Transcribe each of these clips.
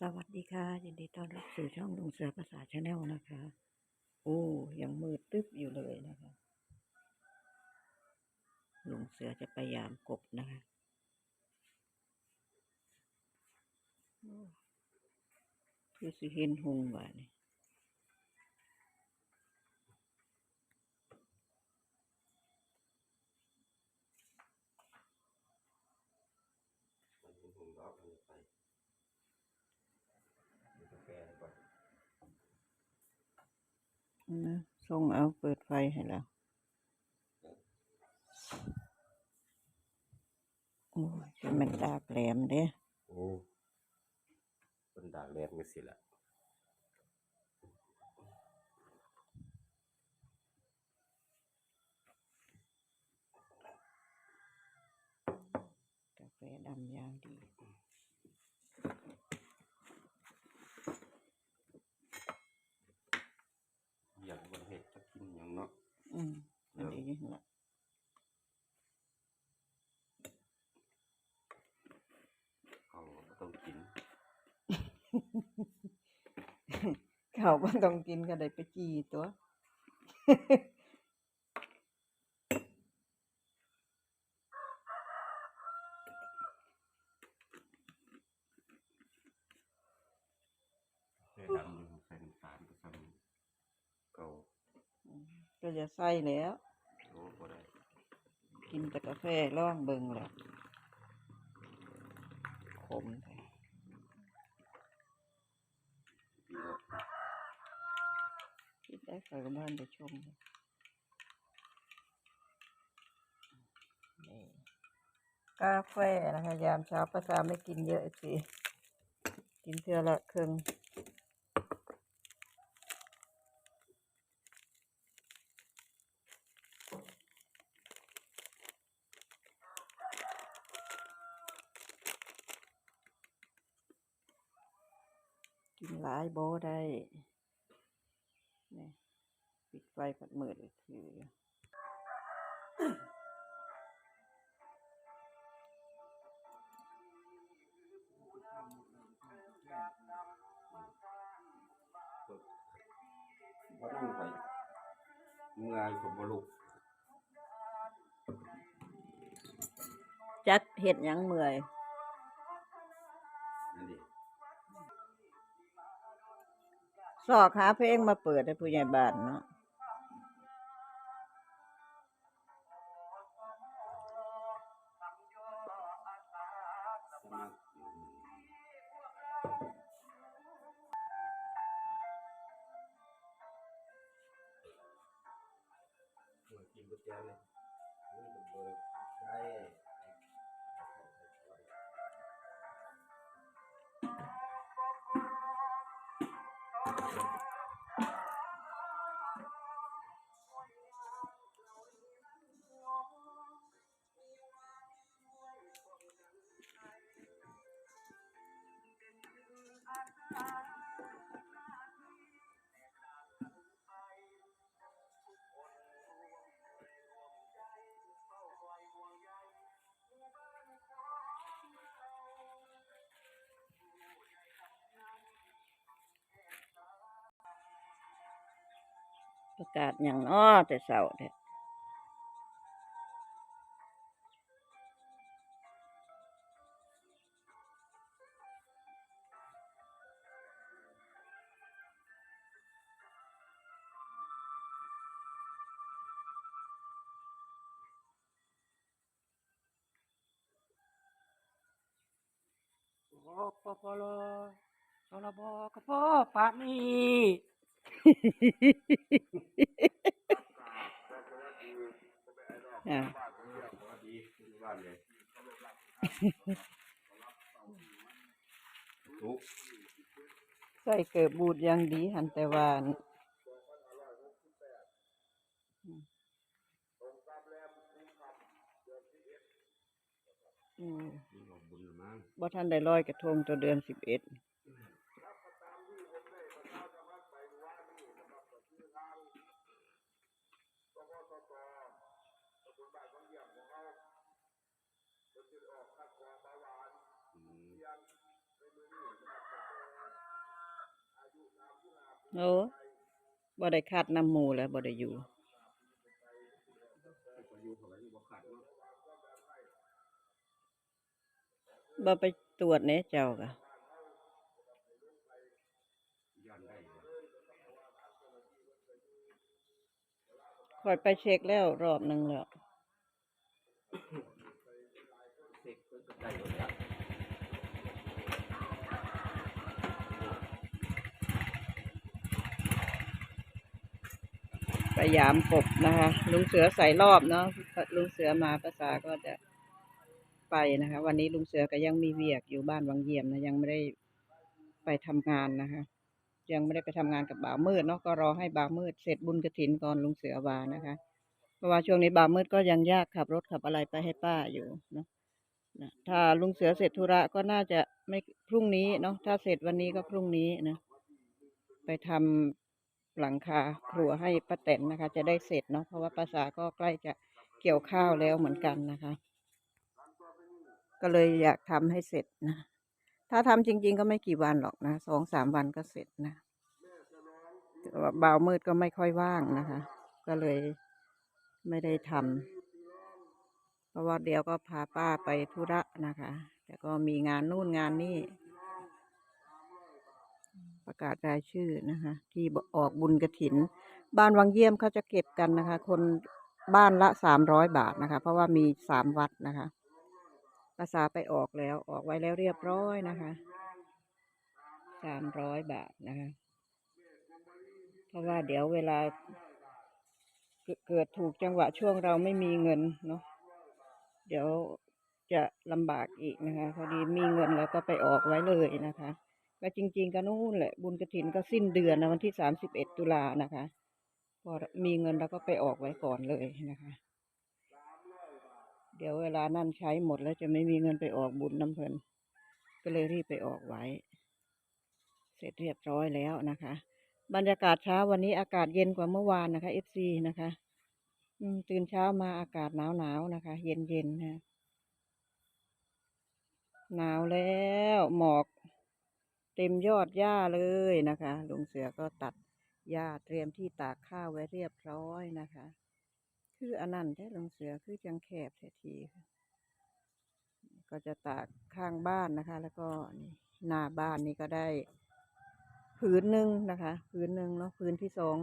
สวัสดีค่ะ ยินดีต้อนรับสู่ช่องลุงเสือภาษาชาแนลนะคะ โอ้ยังมืดตึ๊บอยู่เลยนะคะลุงเสือจะพยายามกบนะคะคือสิเห็นหงว่านี่หุ่นรอบมันไปดูกาแฟก่อ นนะส่งเอาเปิดไฟให้แล้วโอ้ยจะมันดากแหลมเด้โอ้เป็นดากแดดไม่สิละกาแฟดำอย่างดี อยากบนเห็ดจะกินอย่างเนาะ อืมอันนี้ละ เขาก็ต้องกิน เขาก็ต้องกินก็ได้ไปจีตัวแค่ดำอยู่ใส่น้ำตาลก็ทำเก่าก็จะใส่แล้ว โอ้บ่ได้กินแต่กาแฟร่องเบิงแหละขมไป ปีละ คิดได้ใส่กับบ้านไปชมนี่กาแฟนะคะยามเช้าประจาไม่กินเยอะสิกินเท่าละครึ่งกินหลายโบได้ ไฟผัดมืดเลยคืออยู่บ่ต้องไปเมื่อยผมบ่ลุกจัดเห็ดหยังเมื่อย นั่นดิสอกหาเพลงมาเปิดให้ผู้ใหญ่บ้านเนาะ สมัครอยู่เมื่ ประกาศอย่างน้อแต่เสาร์เนี่ยโอ้ปปลชลบกระพอปานีอ่าดีบ้านเลยทุก ใส่เกิดบูดอย่างดีหันแต่วาอันอืมนี่บอกบุญละมั้งบ่ทันได้ลอยกระทงตัวเดือนสิบเอ็ด สพสตตำบลบ้านของเยี่ยมของเขาเป็จุดออกคัดกรองเบาหวานเยี่ยมในมือนี้นะครับอายุนาผู้นาโอ้บ่ได้คาดน้ำมูแล้วบ่ได้อยู่บ่ไปตรวจเนี่ยเจ้ากะ คอยไปเช็คแล้วรอบหนึงแล้วเซ็กเพิ่นก็ได้อยู่แล้วพยายามกบนะคะ ลุงเสือใส่รอบเนาะลุงเสือมาภาษาก็จะไปนะคะ วันนี้ลุงเสือก็ยังมีเวียกอยู่บ้านวังเยี่ยมนะยังไม่ได้ไปทำงานนะคะ ยังไม่ได้ไปทำงานกับบ่าวมืดเนาะก็รอให้บ่าวมืดเสร็จบุญกระถินก่อนลุงเสือวานะคะเพราะว่าช่วงนี้บ่าวมืดก็ยังยากขับรถขับอะไรไปให้ป้าอยู่เนาะนะถ้าลุงเสือเสร็จธุระก็น่าจะไม่พรุ่งนี้เนาะถ้าเสร็จวันนี้ก็พรุ่งนี้นะไปทำหลังคาครัวให้ป้าแตนนะคะ จะได้เสร็จเนาะเพราะว่าภาษาก็ใกล้จะเกี่ยวข้าวแล้วเหมือนกันนะคะ ก็เลยอยากทำให้เสร็จนะ ถ้าทำจริง ๆ ก็ไม่กี่วันหรอกนะสองสามวันก็เสร็จนะแต่ว่าบ่าวมืดก็ไม่ค่อยว่างนะคะ ก็เลยไม่ได้ทำเพราะว่าเดี๋ยวก็พาป้าไปธุระนะคะ แต่ก็มีงานนู่นงานนี่ ประกาศรายชื่อนะคะ ที่ออกบุญกระถิน บ้านวังเยี่ยมเขาจะเก็บกันนะคะ คนบ้านละสามร้อยบาทนะคะ เพราะว่ามีสามวัดนะคะ ภาษาไปออกแล้วออกไว้แล้วเรียบร้อยนะคะสามร้อยบาทนะคะ เพราะว่าเดี๋ยวเวลาเกิดถูกจังหวะช่วงเราไม่มีเงินเนาะเดี๋ยวจะลำบากอีกนะคะพอดีมีเงินแล้วก็ไปออกไว้เลยนะคะก็จริง ๆก็นู่นแหละบุญกระถินก็สิ้นเดือนนะวันที่สามสิบเอ็ดตุลานะคะ พอมีเงินแล้วก็ไปออกไว้ก่อนเลยนะคะ ดี๋ยวเวลานั่นใช้หมดแล้วจะไม่มีเงินไปออกบุญน้ำเพลินก็เลยรีบไปออกไว้ เสร็จเรียบร้อยแล้วนะคะ บรรยากาศเช้าวันนี้อากาศเย็นกว่าเมื่อวานนะคะ FC นะคะตื่นเช้ามาอากาศหนาวหนาวนะคะ เย็นเย็นนะหนาวแล้วหมอก เต็มยอดหญ้าเลยนะคะลุงเสือก็ตัดหญ้าเตรียมที่ตากข้าวไว้เรียบร้อยนะคะ คืออันนั้นแท้ลงเสือคือจังแคบเสียทีก็จะตากข้างบ้านนะคะ แล้วก็นี่หน้าบ้านนี่ก็ได้พื้นหนึ่งนะคะพื้นหนึ่งเนาะพื้นที่สอง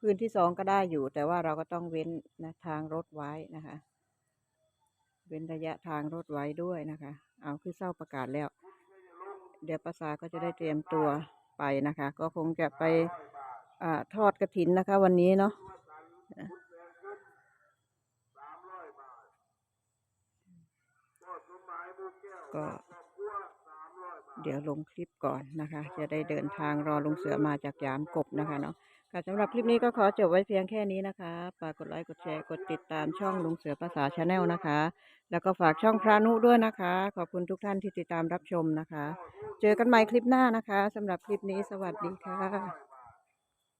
พื้นที่สองก็ได้อยู่ แต่ว่าเราก็ต้องเว้นนะทางรถไว้นะคะ เว้นระยะทางรถไว้ด้วยนะคะ เอาคือเศร้าประกาศแล้ว เดี๋ยวภาษาก็จะได้เตรียมตัวไปนะคะ ก็คงจะไปอทอดกระถินนะคะ วันนี้เนาะ ก็ เดี๋ยวลงคลิปก่อนนะคะ จะได้เดินทางรอลุงเสือมาจากยามกบนะคะเนาะค่ะสำหรับคลิปนี้ก็ขอจบไว้เพียงแค่นี้นะคะฝากกดไลค์กดแชร์กดติดตามช่องลุงเสือภาษาชาแนลนะคะ แล้วก็ฝากช่องพระนุด้วยนะคะ ขอบคุณทุกท่านที่ติดตามรับชมนะคะ เจอกันใหม่คลิปหน้านะคะสำหรับคลิปนี้สวัสดีค่ะ